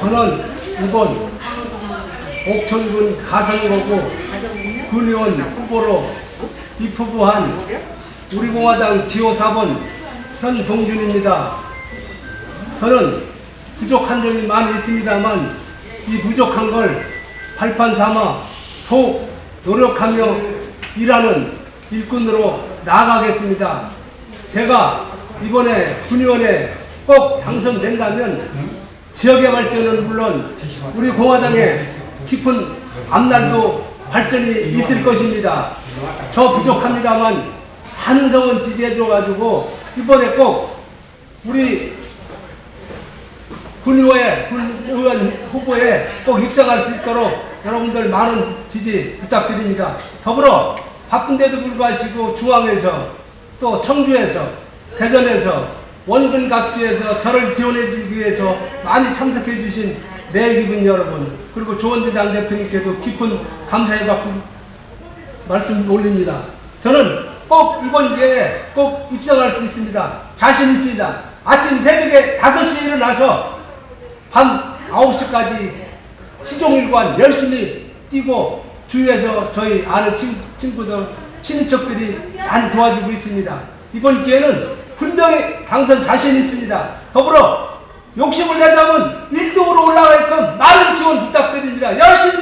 저는 이번 옥천군 가산거구 군의원 후보로 입후보한 우리공화당 기호 4번 현동준입니다. 저는 부족한 점이 많이 있습니다만 이 부족한 걸 발판 삼아 더욱 노력하며 일하는 일꾼으로 나아가겠습니다. 제가 이번에 군의원에 꼭 당선된다면 지역의 발전은 물론 우리 공화당의 깊은 앞날도 발전이 있을 것입니다. 저 부족합니다만 한은성은 지지해줘가지고 이번에 꼭 우리 군의회 군의원 후보에 꼭 입성할 수 있도록 여러분들 많은 지지 부탁드립니다. 더불어 바쁜데도 불구하고 중앙에서 또 청주에서 대전에서 원근 각지에서 저를 지원해 주기 위해서 많이 참석해 주신 내 기분 여러분 그리고 조원진 당대표님께도 깊은 감사의 박수 말씀 올립니다. 저는 꼭 이번 기회에 꼭 입성할 수 있습니다. 자신 있습니다. 아침 새벽에 5시에 일어나서 밤 9시까지 시종일관 열심히 뛰고 주위에서 저희 아는 친, 친구들, 친인척들이 많이 도와주고 있습니다. 이번 기회는 분명히 당선 자신 있습니다. 더불어 욕심을 내자면 1등으로 올라가게끔 많은 지원 부탁드립니다. 열심히